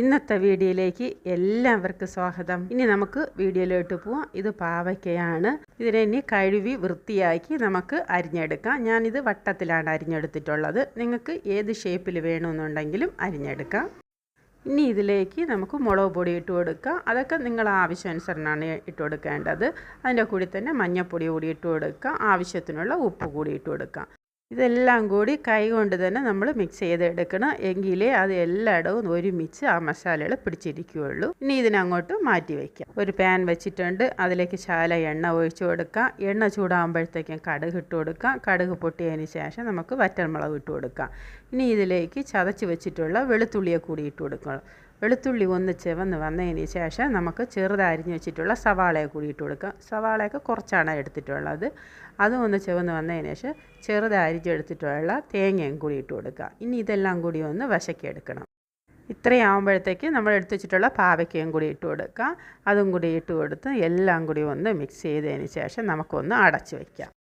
ഇന്നത്തെ വീഡിയോയിലേക്ക് എല്ലാവർക്കും സ്വാഗതം. ഇനി നമുക്ക് വീഡിയോയിലോട്ട് പോവാം. ഇത് പാവയ്ക്കയാണ്. ഇതിനെ ഇനി കഴുകി വൃത്തിയാക്കി നമുക്ക് അരിഞ്ഞെടുക്കാം. ഞാനിത് വട്ടത്തിലാണ് അരിഞ്ഞെടുത്തിട്ടുള്ളത്. നിങ്ങൾക്ക് ഏത് ഷേപ്പിൽ വേണമെന്നുണ്ടെങ്കിലും അരിഞ്ഞെടുക്കാം. ഇനി ഇതിലേക്ക് നമുക്ക് മുളക് പൊടി ഇട്ട് കൊടുക്കാം. അതൊക്കെ നിങ്ങൾ ആവശ്യാനുസരണമാണ് ഇട്ട് കൊടുക്കേണ്ടത്. അതിന്റെ കൂടി തന്നെ മഞ്ഞൾപ്പൊടി കൂടി ഇട്ട് കൊടുക്കാം. ആവശ്യത്തിനുള്ള ഉപ്പ് കൂടി ഇട്ട് കൊടുക്കാം. ഇതെല്ലാം കൂടി കൈകൊണ്ട് തന്നെ നമ്മൾ മിക്സ് ചെയ്തെടുക്കണം. എങ്കിലേ അത് എല്ലായിടവും ഒരുമിച്ച് ആ മസാലകൾ പിടിച്ചിരിക്കുകയുള്ളൂ. ഇനി ഇതിനങ്ങോട്ട് മാറ്റി വയ്ക്കാം. ഒരു പാൻ വെച്ചിട്ടുണ്ട്. അതിലേക്ക് ശാല എണ്ണ ഒഴിച്ചു കൊടുക്കാം എണ്ണ ചൂടാകുമ്പോഴത്തേക്കും കടുക് ഇട്ട് കൊടുക്കാം കടുക് പൊട്ടിയതിന് ശേഷം നമുക്ക് വറ്റൽമുളക് ഇട്ട് കൊടുക്കാം ഇനി ഇതിലേക്ക് ചതച്ച് വെച്ചിട്ടുള്ള വെളുത്തുള്ളിയെ കൂടി ഇട്ട് കൊടുക്കണം. വെളുത്തുള്ളി ഒന്ന് ചെവന്ന് വന്നതിന് ശേഷം നമുക്ക് ചെറുതരിഞ്ഞ് വെച്ചിട്ടുള്ള സവാളയെ കൂടി ഇട്ട് കൊടുക്കാം. സവാളയൊക്കെ കുറച്ചാണ് എടുത്തിട്ടുള്ളത്. അതും ഒന്ന് ചെവന്ന് വന്നതിന് ശേഷം ചെറുതരിഞ്ഞെടുത്തിട്ടുള്ള തേങ്ങയും കൂടി ഇട്ട് കൊടുക്കുക ഇനി ഇതെല്ലാം കൂടി ഒന്ന് വശക്കിയെടുക്കണം ഇത്രയാകുമ്പോഴത്തേക്ക് നമ്മൾ എടുത്തു വെച്ചിട്ടുള്ള പാവയ്ക്കയും കൂടി ഇട്ട് കൊടുക്കുക അതും കൂടി ഇട്ട് കൊടുത്ത് എല്ലാം കൂടി ഒന്ന് മിക്സ് ചെയ്തതിന് ശേഷം നമുക്കൊന്ന് അടച്ചു വയ്ക്കാം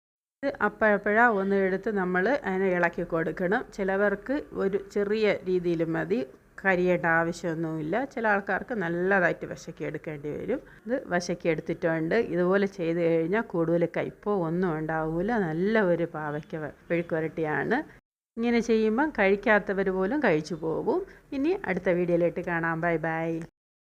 അപ്പോഴപ്പോഴാ ഒന്ന് എടുത്ത് നമ്മൾ അതിനെ ഇളക്കി കൊടുക്കണം. ചിലവർക്ക് ഒരു ചെറിയ രീതിയിൽ മതി. കരിയേണ്ട ആവശ്യമൊന്നുമില്ല. ചില ആൾക്കാർക്ക് നല്ലതായിട്ട് വശക്കി എടുക്കേണ്ടി വരും. ഇത് വശക്കി എടുത്തിട്ടുണ്ട്. ഇതുപോലെ ചെയ്ത് കഴിഞ്ഞാൽ കൂടുതൽ കയ്പോ ഒന്നും ഉണ്ടാവില്ല നല്ല ഒരു പാവയ്ക്ക പിഴുക്കുരട്ടിയാണ് ഇങ്ങനെ ചെയ്യുമ്പം കഴിക്കാത്തവർ പോലും കഴിച്ചു പോകും. ഇനി അടുത്ത വീഡിയോയിലേക്ക് കാണാം. Bye bye.